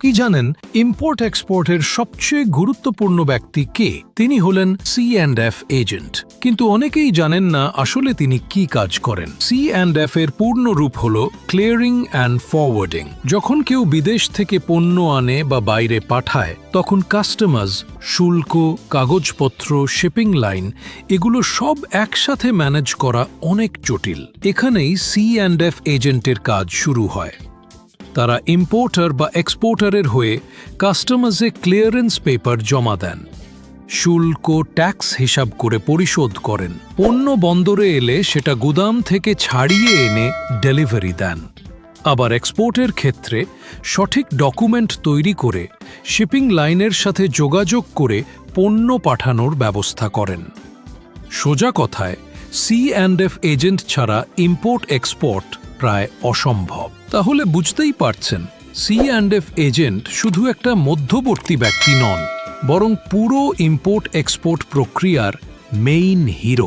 কি জানেন ইম্পোর্ট এক্সপোর্টের সবচেয়ে গুরুত্বপূর্ণ ব্যক্তি কে? তিনি হলেন সি অ্যান্ড এফ এজেন্ট কিন্তু অনেকেই জানেন না আসলে তিনি কি কাজ করেন। সি অ্যান্ড এফ এর পূর্ণ রূপ হল ক্লিয়ারিং অ্যান্ড ফরওয়ার্ডিং যখন কেউ বিদেশ থেকে পণ্য আনে বা বাইরে পাঠায়, তখন কাস্টমার্স শুল্ক, কাগজপত্র শিপিং লাইন এগুলো সব একসাথে ম্যানেজ করা অনেক জটিল। এখানেই সি অ্যান্ড এফ এজেন্টের কাজ শুরু হয়। তারা ইম্পোর্টার বা এক্সপোর্টারের হয়ে কাস্টমার্সে ক্লিয়ারেন্স পেপার জমা দেন। শুল্ক ট্যাক্স হিসাব করে পরিশোধ করেন। পণ্য বন্দরে এলে সেটা গুদাম থেকে ছাড়িয়ে এনে ডেলিভারি দেন। আবার এক্সপোর্টের ক্ষেত্রে সঠিক ডকুমেন্ট তৈরি করে শিপিং লাইনের সাথে যোগাযোগ করে পণ্য পাঠানোর ব্যবস্থা করেন। সোজা কথায় সি অ্যান্ড এফ এজেন্ট ছাড়া ইম্পোর্ট এক্সপোর্ট প্রায় অসম্ভব। তাহলে বুঝতেই পারছেন সি অ্যান্ড এফ এজেন্ট শুধু একটা মধ্যবর্তী ব্যক্তি নন, বরং পুরো ইম্পোর্ট এক্সপোর্ট প্রক্রিয়ার মেইন হিরো